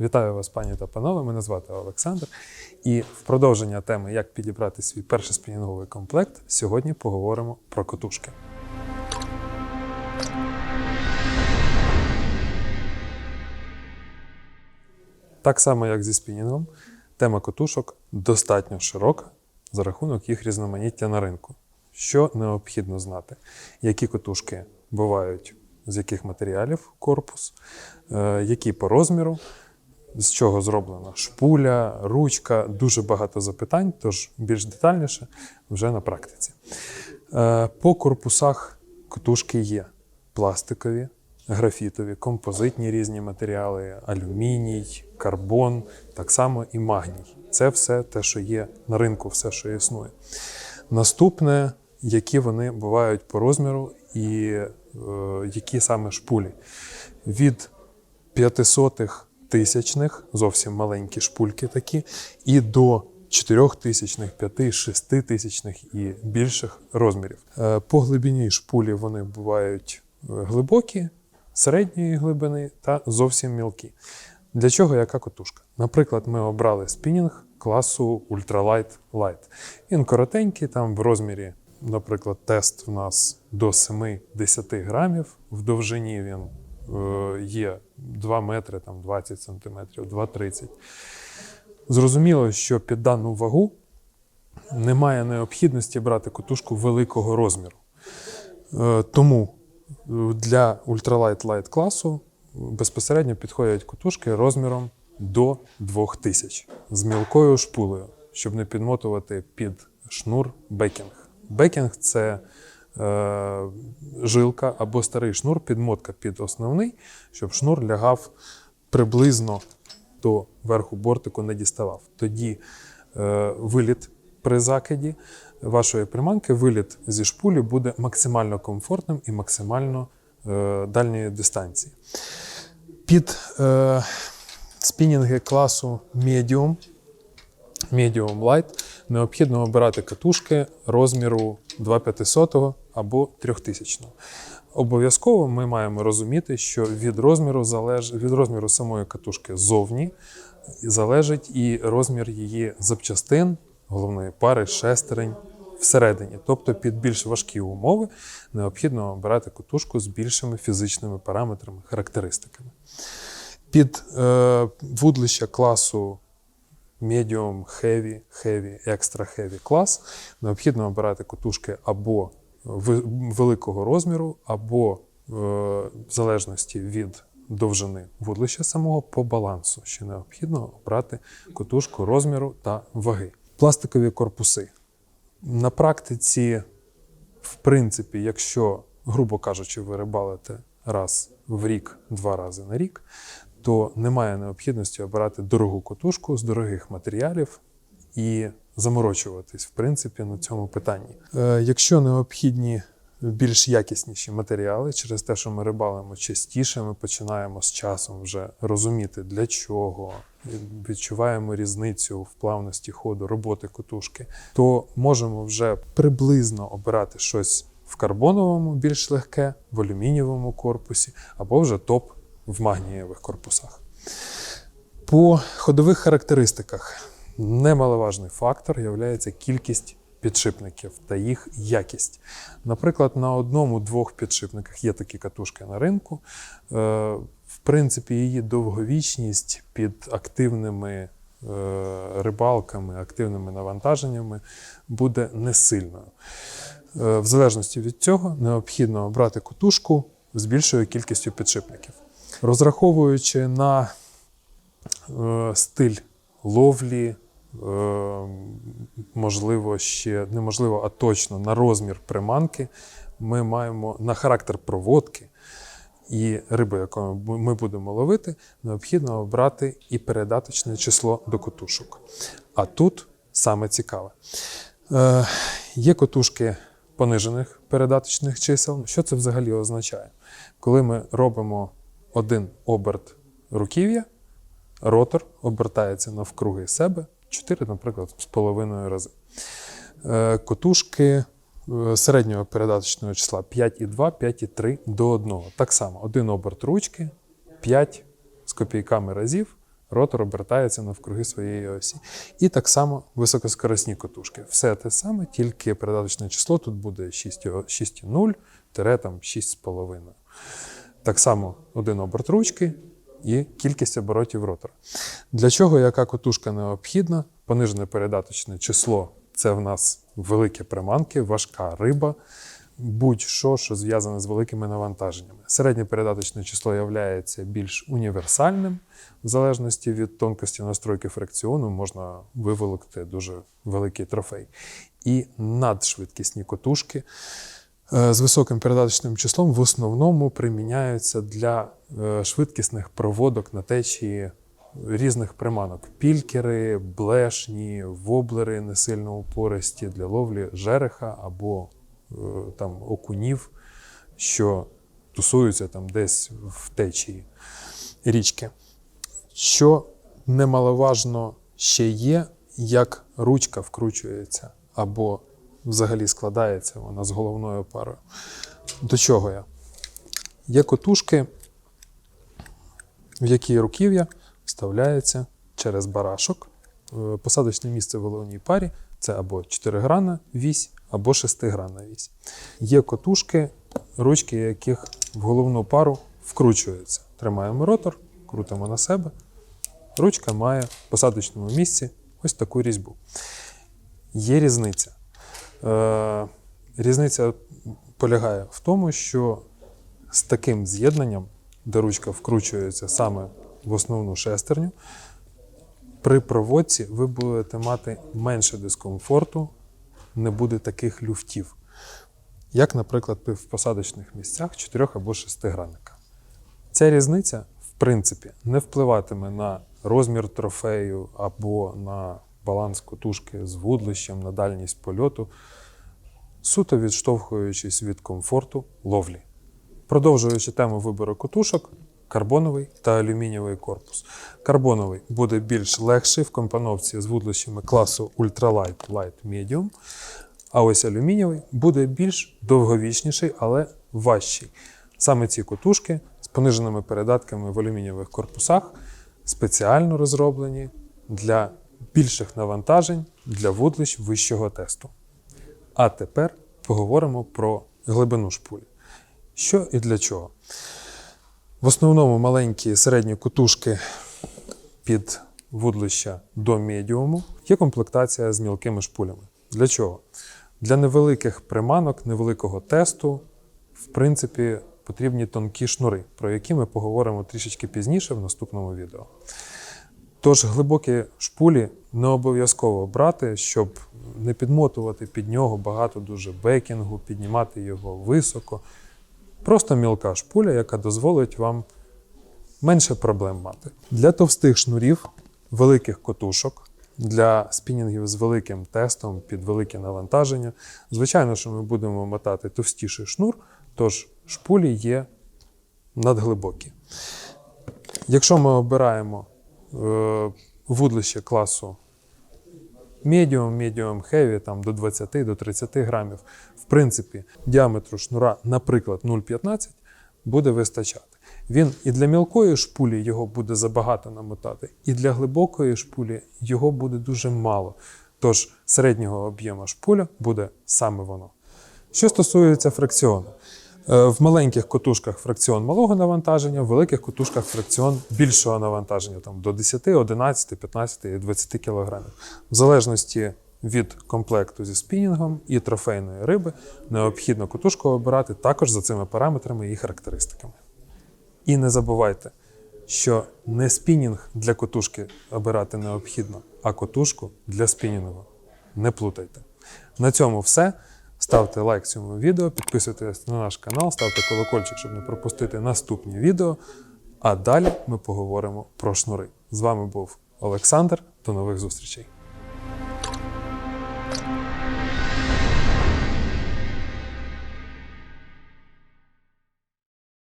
Вітаю вас, пані та панове. Мене звати Олександр. І в продовження теми, як підібрати свій перший спінінговий комплект, сьогодні поговоримо про котушки. Так само, як зі спінінгом, тема котушок достатньо широка за рахунок їх різноманіття на ринку. Що необхідно знати? Які котушки бувають, з яких матеріалів корпус, е, які по розміру, з чого зроблена шпуля, ручка, дуже багато запитань, тож більш детальніше вже на практиці. Е, По корпусах котушки є пластикові, графітові, композитні різні матеріали, алюміній, карбон, так само і магній. Це все те, що є на ринку, все, що існує. Наступне, які вони бувають по розміру і е, які саме шпулі. Від 500 тисячних, зовсім маленькі шпульки такі, і до 4 тисячних, 5, 6 тисячних і більших розмірів. Е, По глибині шпулі вони бувають е, глибокі, середньої глибини та зовсім мілкі. Для чого яка котушка? Наприклад, ми обрали спінінг класу Ultralight Light. Він коротенький, там в розмірі, наприклад, тест в нас до 7-10 грамів. В довжині він є 2 метри, там 20 сантиметрів, 2,30. Зрозуміло, що під дану вагу немає необхідності брати котушку великого розміру. Е, Тому е, для Ultralight Light класу безпосередньо підходять котушки розміром до 2000 з мілкою шпулею, щоб не підмотувати під шнур бекінг. Бекінг це е, жилка або старий шнур, підмотка під основний, щоб шнур лягав приблизно до верху бортику не діставав. Тоді е, виліт при закиді вашої приманки, виліт зі шпулі буде максимально комфортним і максимально е, дальньої дистанції. Під е, спінінги класу Medium, Medium Light необхідно обирати катушки розміру 2500 або 3000. Обов'язково ми маємо розуміти, що від розміру, залеж... від розміру самої катушки зовні залежить і розмір її запчастин, головної пари, шестерень всередині. Тобто під більш важкі умови необхідно обирати катушку з більшими фізичними параметрами, характеристиками. Під е, вудлища класу Medium, Heavy, Heavy, Extra Heavy клас необхідно обирати котушки або великого розміру, або е, в залежності від довжини вудлища самого по балансу, що необхідно обрати котушку розміру та ваги. Пластикові корпуси. На практиці, в принципі, якщо, грубо кажучи, ви рибалите раз в рік, два рази на рік, то немає необхідності обирати дорогу котушку з дорогих матеріалів і заморочуватись, в принципі, на цьому питанні. Е, якщо необхідні більш якісніші матеріали, через те, що ми рибалимо частіше, ми починаємо з часом вже розуміти, для чого, відчуваємо різницю в плавності ходу роботи котушки, то можемо вже приблизно обирати щось в карбоновому, більш легке, в алюмінієвому корпусі, або вже топ в магнієвих корпусах. По ходових характеристиках немаловажний фактор є кількість підшипників та їх якість. Наприклад, на одному-двох підшипниках є такі катушки на ринку. Е, В принципі, її довговічність під активними е, рибалками, активними навантаженнями буде не сильною. Е, В залежності від цього необхідно обрати котушку з більшою кількістю підшипників. Розраховуючи на е, стиль ловлі, е, можливо, ще неможливо, а точно на розмір приманки, ми маємо на характер проводки і риби, яку ми будемо ловити, необхідно обрати і передаточне число до котушок. А тут саме цікаве. Е, є котушки понижених передаточних чисел. Що це взагалі означає? Коли ми робимо один оберт руків'я, ротор обертається навкруги себе 4, наприклад, з половиною рази. Е, Котушки е, середнього передаточного числа 5,2, 5,3 до 1. Так само, один оберт ручки, 5 з копійками разів ротор обертається навкруги своєї осі. І так само високоскорисні котушки. Все те саме, тільки передаточне число тут буде 6,0 тире там 6,5. Так само один оберт ручки і кількість оборотів ротора. Для чого яка котушка необхідна? Понижене передаточне число це в нас великі приманки, важка риба, будь-що, що зв'язане з великими навантаженнями. Середнє передаточне число є більш універсальним, в залежності від тонкості настройки фракціону можна виволокти дуже великий трофей. І надшвидкісні котушки з високим передаточним числом в основному приміняються для е, швидкісних проводок на течії різних приманок: пількери, блешні, воблери не сильно упористі для ловлі жереха або е, там окунів, що тусуються там десь в течії річки. Що немаловажно ще є, як ручка вкручується або взагалі складається вона з головною парою. До чого я? Є котушки, в які руків'я вставляється через барашок. Е, Посадочне місце в головній парі це або 4-гранна вісь, або 6-гранна вісь. Є котушки, ручки яких в головну пару вкручуються. Тримаємо ротор, крутимо на себе. Ручка має в посадочному місці ось таку різьбу. Є різниця. Е, різниця полягає в тому, що з таким з'єднанням, де ручка вкручується саме в основну шестерню, при проводці ви будете мати менше дискомфорту, не буде таких люфтів, як, наприклад, в посадочних місцях 4 або 6 гранника. Ця різниця, в принципі, не впливатиме на розмір трофею або на баланс котушки з вудлищем, на дальність польоту, суто відштовхуючись від комфорту ловлі. Продовжуючи тему вибору котушок, карбоновий та алюмінієвий корпус. Карбоновий буде більш легший в компоновці з вудлищами класу Ultralight Light Medium, а ось алюмінієвий буде більш довговічніший, але важчий. Саме ці котушки з пониженими передатками в алюмінієвих корпусах спеціально розроблені для більших навантажень для вудлищ вищого тесту. А тепер поговоримо про глибину шпулі. Що і для чого? В основному маленькі середні котушки під вудлища до медіуму є комплектація з мілкими шпулями. Для чого? Для невеликих приманок, невеликого тесту, в принципі, потрібні тонкі шнури, про які ми поговоримо трішечки пізніше в наступному відео. Тож глибокі шпулі не обов'язково брати, щоб не підмотувати під нього багато дуже бекінгу, піднімати його високо. Просто мілка шпуля, яка дозволить вам менше проблем мати. Для товстих шнурів, великих котушок, для спінінгів з великим тестом під велике навантаження. Звичайно, що ми будемо мотати товстіший шнур, тож шпулі є надглибокі. Якщо ми обираємо вудлище класу medium, medium heavy, там до 20 до 30 грамів, в принципі, діаметру шнура, наприклад, 0,15 буде вистачати. Він і для мілкої шпулі його буде забагато намотати, і для глибокої шпулі його буде дуже мало. Тож середнього об'єму шпуля буде саме воно. Що стосується фракціону, Е, в маленьких котушках фракціон малого навантаження, в великих котушках фракціон більшого навантаження, там до 10, 11, 15 і 20 кг. В залежності від комплекту зі спінінгом і трофейної риби, необхідно котушку обирати також за цими параметрами і характеристиками. І не забувайте, що не спінінг для котушки обирати необхідно, а котушку для спінінгу. Не плутайте. На цьому все. Ставте лайк цьому відео, підписуйтесь на наш канал, ставте колокольчик, щоб не пропустити наступні відео. А далі ми поговоримо про шнури. З вами був Олександр. До нових зустрічей!